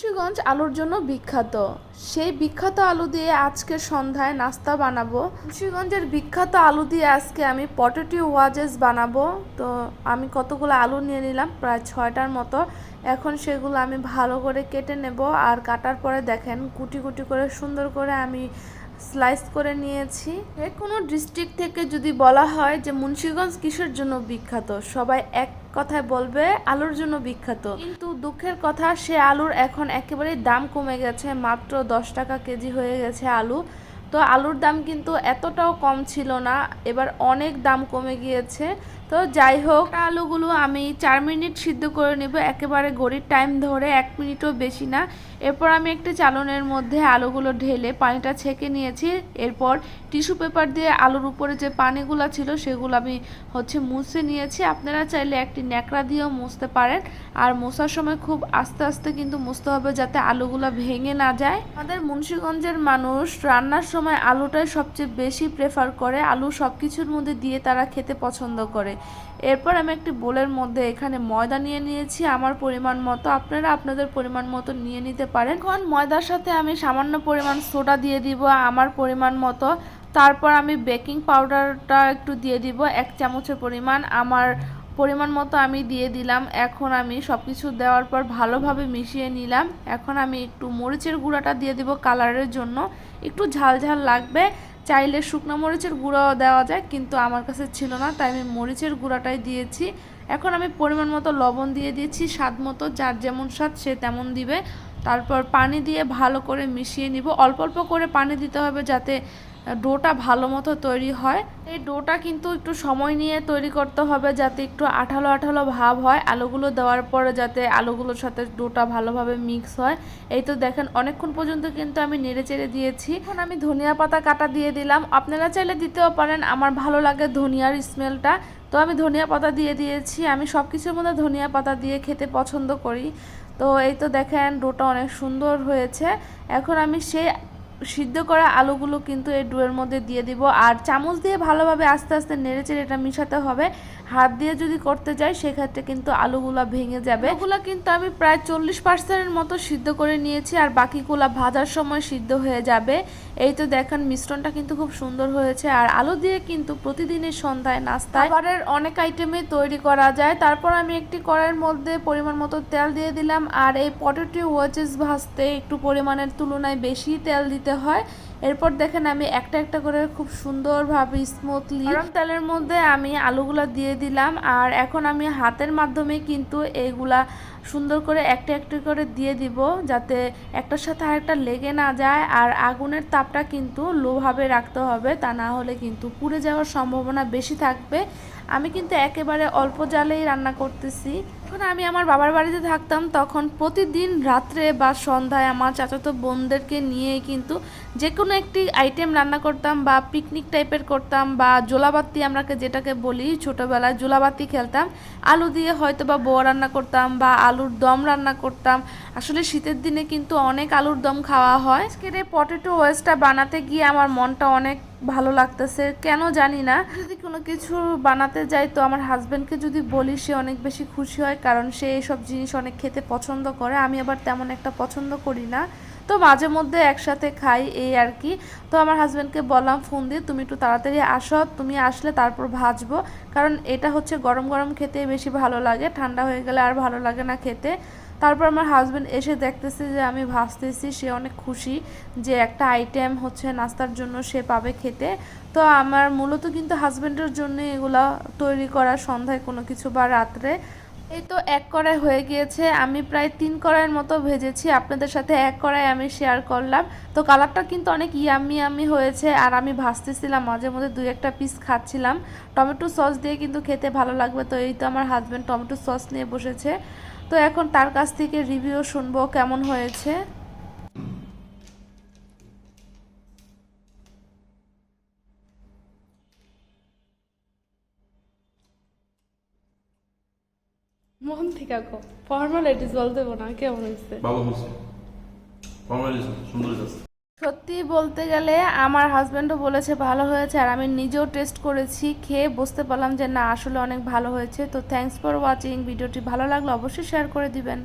মুন্সিগঞ্জ আলুর জন্য বিখ্যাত। সেই বিখ্যাত আলু দিয়ে আজকে সন্ধ্যায় নাস্তা বানাবো। মুন্সিগঞ্জের বিখ্যাত আলু দিয়ে আজকে আমি পটেটো ওয়াজেস বানাবো। তো আমি কতগুলো আলু নিয়ে নিলাম, প্রায় ছয়টার মতো। এখন সেগুলো আমি ভালো করে কেটে নেব আর কাটার পরে দেখেন, কুটি কুটি করে সুন্দর করে আমি স্লাইস করে নিয়েছি। কোনো ডিস্ট্রিক্ট থেকে যদি বলা হয় যে মুন্সিগঞ্জ কিসের জন্য বিখ্যাত, সবাই এক কথায় বলবে, আলুর জন্য বিখ্যাত। কিন্তু দুঃখের কথা, সে আলুর এখন একেবারেই দাম কমে গেছে, মাত্র দশ টাকা কেজি হয়ে গেছে আলু। তো আলুর দাম কিন্তু এতটাও কম ছিল না, এবার অনেক দাম কমে গিয়েছে। তো যাই হোক, আলুগুলো আমি চার মিনিট সিদ্ধ করে নেব, একেবারে গড়ির টাইম ধরে, এক মিনিটও বেশি না। এরপর আমি একটি চালনের মধ্যে আলুগুলো ঢেলে পানিটা ছেঁকে নিয়েছি। এরপর টিস্যু পেপার দিয়ে আলুর উপরে যে পানিগুলো ছিল সেগুলো আমি হচ্ছে মুছে নিয়েছি। আপনারা চাইলে একটি ন্যাকড়া দিয়েও মুছতে পারেন। আর মোছার সময় খুব আস্তে আস্তে কিন্তু মুছতে হবে যাতে আলুগুলো ভেঙে না যায়। আমাদের মুন্সিগঞ্জের মানুষ রান্নার সময় আলুটাই সবচেয়ে বেশি প্রেফার করে। আলু সব কিছুর মধ্যে দিয়ে তারা খেতে পছন্দ করে। এরপর আমি একটি বোলের মধ্যে এখানে ময়দা নিয়ে নিয়েছি। আমার পরিমাণ মতো, আপনারা আপনাদের পরিমাণ মতো নিয়ে নিতে পারেন। এখন ময়দার সাথে আমি সামান্য পরিমাণ সোডা দিয়ে দিব, আমার পরিমাণ মতো। তারপর আমি বেকিং পাউডারটা একটু দিয়ে দিব, এক চামচের পরিমাণ। আমার পরিমাণ মতো আমি দিয়ে দিলাম। এখন আমি সব কিছু দেওয়ার পর ভালোভাবে মিশিয়ে নিলাম। এখন আমি একটু মরিচের গুঁড়াটা দিয়ে দিব কালারের জন্য। একটু ঝাল ঝাল লাগবে, চাইলে শুকনো মরিচের গুঁড়াও দেওয়া যায়, কিন্তু আমার কাছে ছিল না, তাই আমি মরিচের গুঁড়াটাই দিয়েছি। এখন আমি পরিমাণ মতো লবণ দিয়ে দিয়েছি, স্বাদ মতো, যার যেমন স্বাদ সে তেমন দিবে। তারপর পানি দিয়ে ভালো করে মিশিয়ে নিব। অল্প অল্প করে পানি দিতে হবে যাতে ডোটা ভালো মতো তৈরি হয়। এই ডোটা কিন্তু একটু সময় নিয়ে তৈরি করতে হবে যাতে একটু আঠালো আঠালো ভাব হয়। আলুগুলো দেওয়ার পরে যাতে আলুগুলোর সাথে ডোটা ভালোভাবে মিক্স হয়। এই তো দেখেন, অনেকক্ষণ পর্যন্ত কিন্তু আমি নেড়ে চেড়ে দিয়েছি। এখন আমি ধনিয়া পাতা কাটা দিয়ে দিলাম। আপনারা চাইলে দিতেও পারেন, আমার ভালো লাগে ধনিয়ার স্মেলটা। তো আমি ধনিয়া পাতা দিয়ে দিয়েছি। আমি সব কিছুর মধ্যে ধনিয়া পাতা দিয়ে খেতে পছন্দ করি। তো এই তো দেখেন, ডোটা অনেক সুন্দর হয়েছে। এখন আমি সেই সিদ্ধ করা আলুগুলো কিন্তু এই ডুয়ের মধ্যে দিয়ে দিব। আর চামচ দিয়ে ভালোভাবে আস্তে আস্তে নেড়ে চেড়ে এটা মিশাতে হবে। হাত দিয়ে যদি করতে যাই, সেক্ষেত্রে কিন্তু আলুগুলা ভেঙে যাবে। ওগুলো কিন্তু আমি প্রায় চল্লিশ পার্সেন্টের মতো সিদ্ধ করে নিয়েছি আর বাকিগুলা ভাজার সময় সিদ্ধ হয়ে যাবে। এই তো দেখেন, মিশ্রণটা কিন্তু খুব সুন্দর হয়েছে। আর আলু দিয়ে কিন্তু প্রতিদিনের সন্ধ্যায় নাস্তা খাবারের অনেক আইটেমে তৈরি করা যায়। তারপর আমি একটি কড়াইয়ের মধ্যে পরিমাণ মতো তেল দিয়ে দিলাম। আর এই পটেটো ওয়াচেস ভাজতে একটু পরিমাণের তুলনায় বেশি তেল দিতে হয় এরপর দেখেন আমি একটা একটা করে খুব সুন্দরভাবে স্মুথলি গরম তেলের মধ্যে আমি আলুগুলা দিয়ে দিলাম। আর এখন আমি হাতের মাধ্যমে কিন্তু এইগুলা সুন্দর করে একটা একটা করে দিয়ে দিব যাতে একটার সাথে আরেকটা লেগে না যায়। আর আগুনের তাপটা কিন্তু লোভাবে রাখতে হবে, তা না হলে কিন্তু পুড়ে যাওয়ার সম্ভাবনা বেশি থাকবে। আমি কিন্তু একেবারে অল্প জালেই রান্না করতেছি। যখন আমি আমার বাবার বাড়িতে থাকতাম, তখন প্রতিদিন রাত্রে বা সন্ধ্যায় আমার চাচাতো বোনদেরকে নিয়ে কিন্তু যে কোনো একটি আইটেম রান্না করতাম বা পিকনিক টাইপের করতাম বা জোলাবাতি আমরাকে যেটাকে বলি ছোটোবেলায় জোলাবাতি খেলতাম। আলু দিয়ে হয়তো বা বোয়া রান্না করতাম বা আলুর দম রান্না করতাম। আসলে শীতের দিনে কিন্তু অনেক আলুর দম খাওয়া হয়। আজকের এই পটেটো ওয়েস্টটা বানাতে গিয়ে আমার মনটা অনেক ভালো লাগতেছে। কেন জানি না। যদি কোনো কিছু বানাতে যাই তো আমার হাজব্যান্ডকে যদি বলি সে অনেক বেশি খুশি হয় কারণ সে এইসব জিনিস অনেক খেতে পছন্দ করে। আমি আবার তেমন একটা পছন্দ করি না। তো মাঝে মধ্যে একসাথে খাই এই আর কি। তো আমার হাজব্যান্ডকে বললাম, ফোন দিয়ে তুমি একটু তাড়াতাড়ি আসো, তুমি আসলে তারপর ভাজবো। কারণ এটা হচ্ছে গরম গরম খেতে বেশি ভালো লাগে, ঠান্ডা হয়ে গেলে আর ভালো লাগে না খেতে। তারপর আমার হাজব্যান্ড এসে দেখতেছে যে আমি ভাজতেছি, সে অনেক খুশি যে একটা আইটেম হচ্ছে নাস্তার জন্য সে পাবে খেতে। তো আমার মূলত কিন্তু হাজব্যান্ডের জন্য এগুলা তৈরি করা সন্ধ্যায় কোনো কিছু বা রাত্রে। এই তো এক কড়াই হয়ে গিয়েছে। আমি প্রায় তিন কড়াইয়ের মতো ভেজেছি। আপনাদের সাথে এক কড়াই আমি শেয়ার করলাম। তো কালারটা কিন্তু অনেক ইয়ামি আমি হয়েছে। আর আমি ভাজতেছিলাম, মাঝে মধ্যে দুই একটা পিস খাচ্ছিলাম। টমেটো সস দিয়ে কিন্তু খেতে ভালো লাগবে। তো এই তো আমার হাজব্যান্ড টমেটো সস নিয়ে বসেছে। তো এখন তার কাছ থেকে রিভিউ শুনব কেমন হয়েছে। মন থেকে আঁকো। ফর্মালিটিস বলতে না কেমন হয়েছে? ভালো সুন্দর সত্যি বলতে গেলে আমার হাজব্যান্ডও বলেছে ভালো হয়েছে আর আমি নিজেও টেস্ট করেছি খেয়ে বুঝতে পারলাম যে না আসলে অনেক ভালো হয়েছে। তো থ্যাংকস ফর ওয়াচিং ভিডিওটি ভালো লাগলে অবশ্যই শেয়ার করে দিবেন।